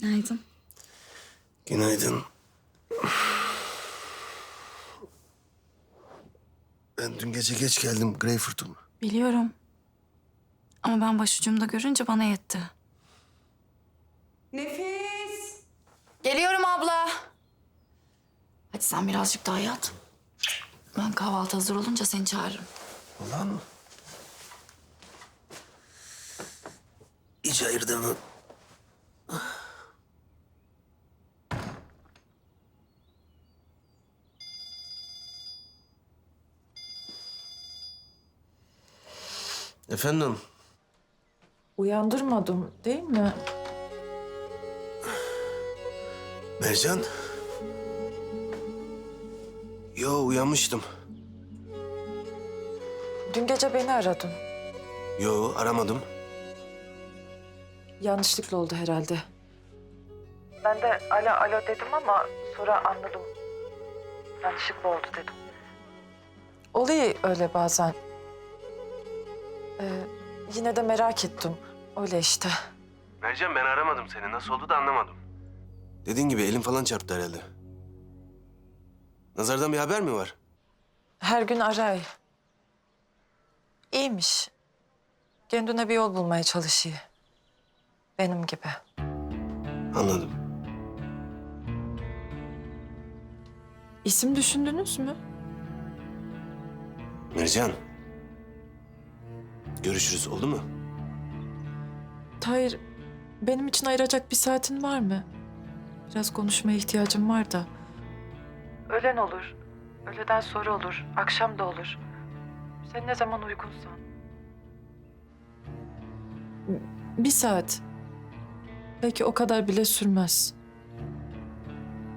Günaydın. Günaydın. Ben dün gece geç geldim Greyfurt'um. Biliyorum. Ama ben başucumda görünce bana yetti. Nefis. Geliyorum abla. Hadi sen birazcık daha yat. Ben kahvaltı hazır olunca seni çağırırım. Ulan mı? Hiç Efendim? Uyandırmadım değil mi? Mercan? Yo uyanmıştım. Dün gece beni aradın. Yo aramadım. Yanlışlıkla oldu herhalde. Ben de alo alo dedim ama sonra anladım. Yanlışlıkla oldu dedim. Oluyor öyle bazen. Ee, yine de merak ettim. Öyle işte. Mercan ben aramadım seni. Nasıl oldu da anlamadım. Dediğin gibi elim falan çarptı herhalde. Nazardan bir haber mi var? Her gün aray. İyiymiş. Kendine bir yol bulmaya çalışıyor. Benim gibi. Anladım. İsim düşündünüz mü? Mercan. Görüşürüz oldu mu? Tahir, benim için ayıracak bir saatin var mı? Biraz konuşmaya ihtiyacım var da. Öğlen olur, öğleden sonra olur, akşam da olur. Sen ne zaman uygunsan. Bir saat. Belki o kadar bile sürmez.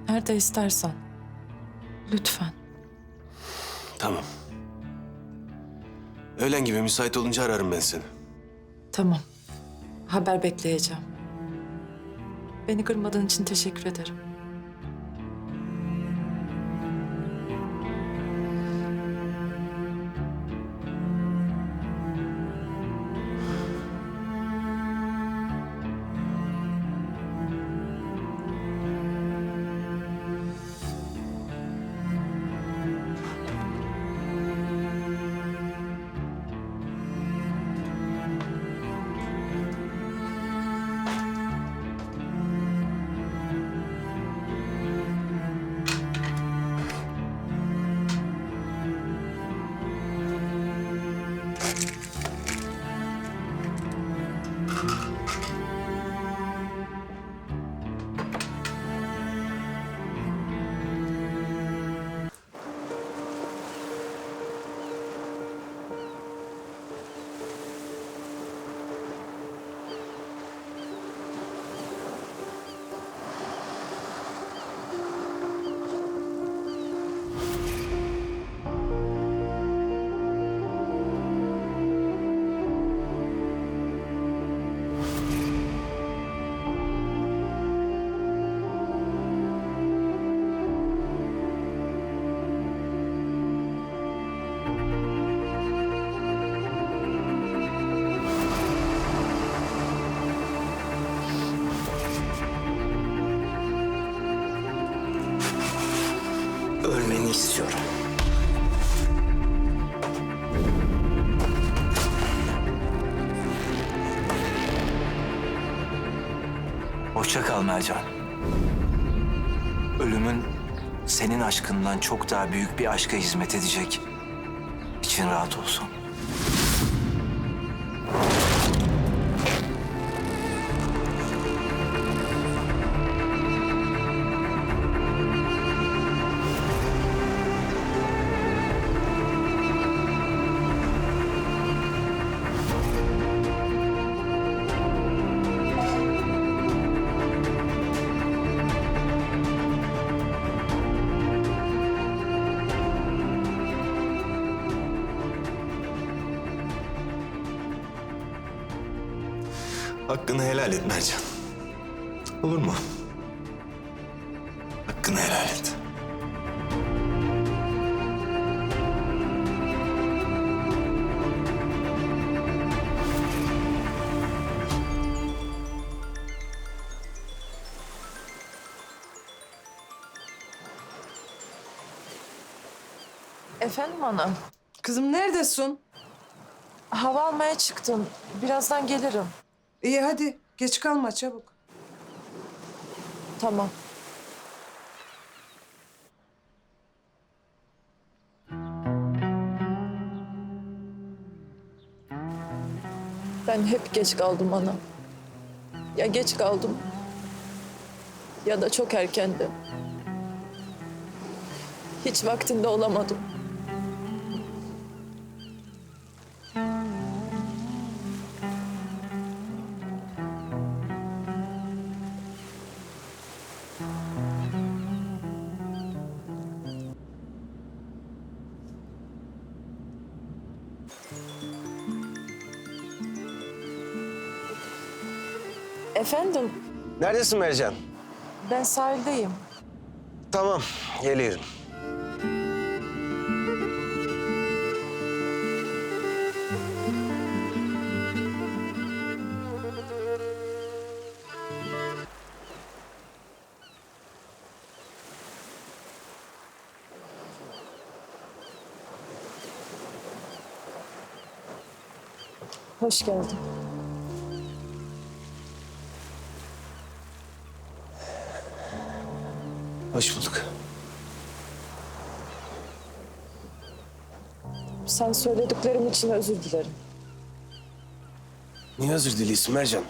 Nerede istersen. Lütfen. Tamam. Öğlen gibi müsait olunca ararım ben seni. Tamam. Haber bekleyeceğim. Beni kırmadığın için teşekkür ederim. Ölmeni istiyorum. Hoşça kal Mercan. Ölümün senin aşkından çok daha büyük bir aşka hizmet edecek. İçin rahat olsun. Hakkını helal et Mercan. Olur mu? Hakkını helal et. Efendim ana, Kızım neredesin? hava almaya çıktım. Birazdan gelirim. İyi hadi geç kalma çabuk. Tamam. Ben hep geç kaldım ana. Ya geç kaldım ya da çok erkendi. Hiç vaktinde olamadım. Efendim, Neredesin Mercan? ben sahildeyim. Tamam, geliyorum. Hoş geldin. Hoş bulduk. Sen söylediklerim için özür dilerim. Niye özür diliyorsun Mercan?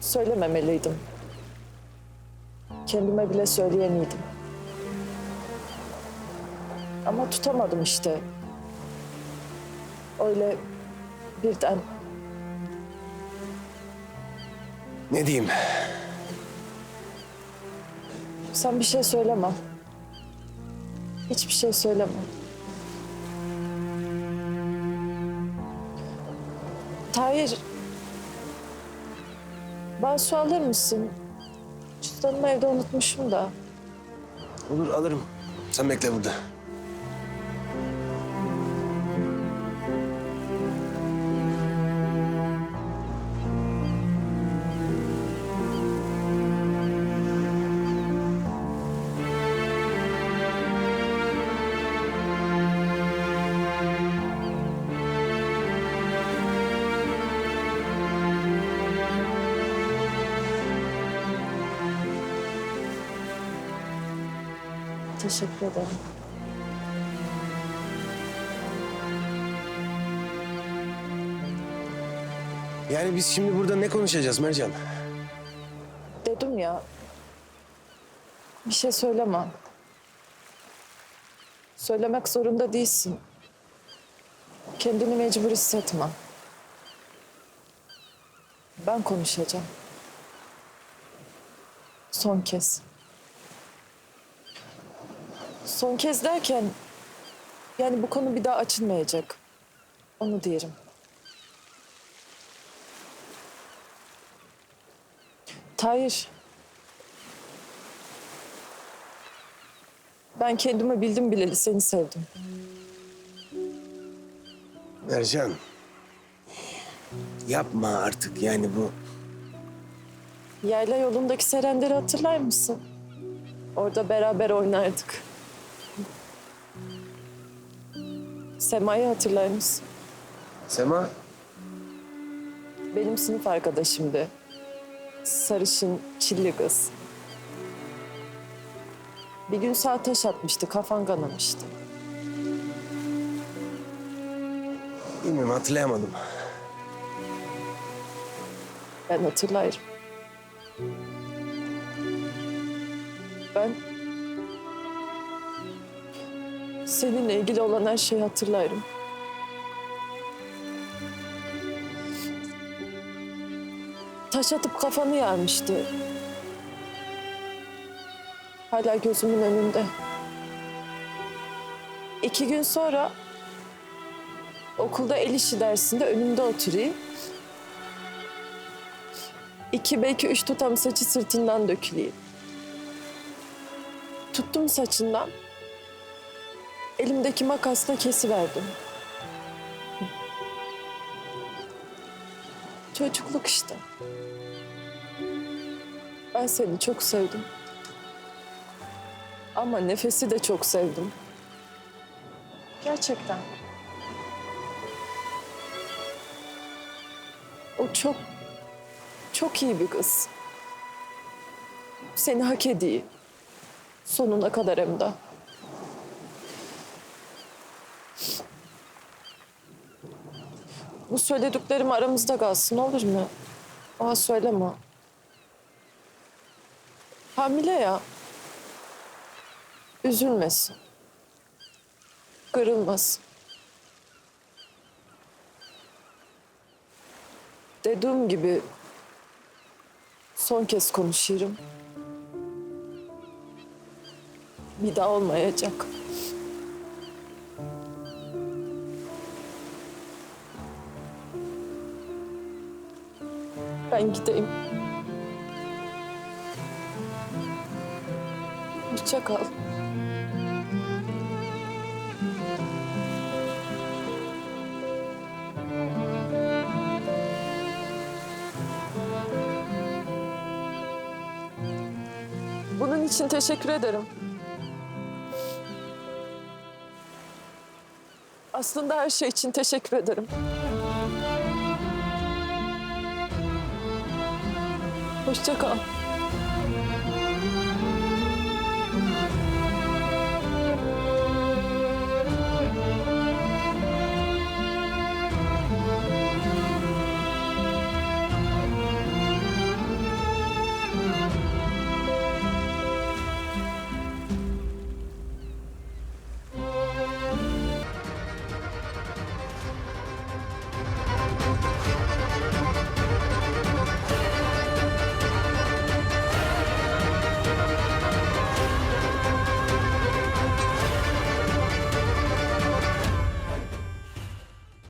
Söylememeliydim. Kendime bile söyleyeniydim. Ama tutamadım işte. Öyle birden Ne diyeyim? Sen bir şey söyleme. Hiçbir şey söyleme. Tahir. Bana su alır mısın? Cüzdanımı evde unutmuşum da. Olur alırım. Sen bekle burada. Teşekkür ederim. Yani biz şimdi burada ne konuşacağız Mercan? Dedim ya. Bir şey söyleme. Söylemek zorunda değilsin. Kendini mecbur hissetme. Ben konuşacağım. Son kez. Son kez derken yani bu konu bir daha açılmayacak. Onu diyelim. Tahir. Ben kendimi bildim bileli seni sevdim. Mercan. Yapma artık yani bu. Yayla yolundaki serenleri hatırlar mısın? Orada beraber oynardık. Sema'yı hatırlar mısın? Sema. Benim sınıf arkadaşımdı. Sarışın, çilli kız. Bir gün sağ taş atmıştı, kafan kanamıştı. Bilmiyorum hatırlayamadım. Ben hatırlarım. Ben seninle ilgili olan her şeyi hatırlarım. Taş atıp kafanı yarmıştı. Hala gözümün önünde. İki gün sonra okulda el işi dersinde önümde oturayım. İki belki üç tutam saçı sırtından döküleyim. Tuttum saçından. Elimdeki makasla kesiverdim. Çocukluk işte. Ben seni çok sevdim. Ama nefesi de çok sevdim. Gerçekten. O çok, çok iyi bir kız. Seni hak ediyor. Sonuna kadar hem de. Bu söylediklerim aramızda kalsın olur mu? Bana söyleme. Hamile ya. Üzülmesin. Kırılmasın. Dediğim gibi son kez konuşuyorum. Bir daha olmayacak. Ben gideyim. Hoşça kal. Bunun için teşekkür ederim. Aslında her şey için teşekkür ederim. Hoşça kal.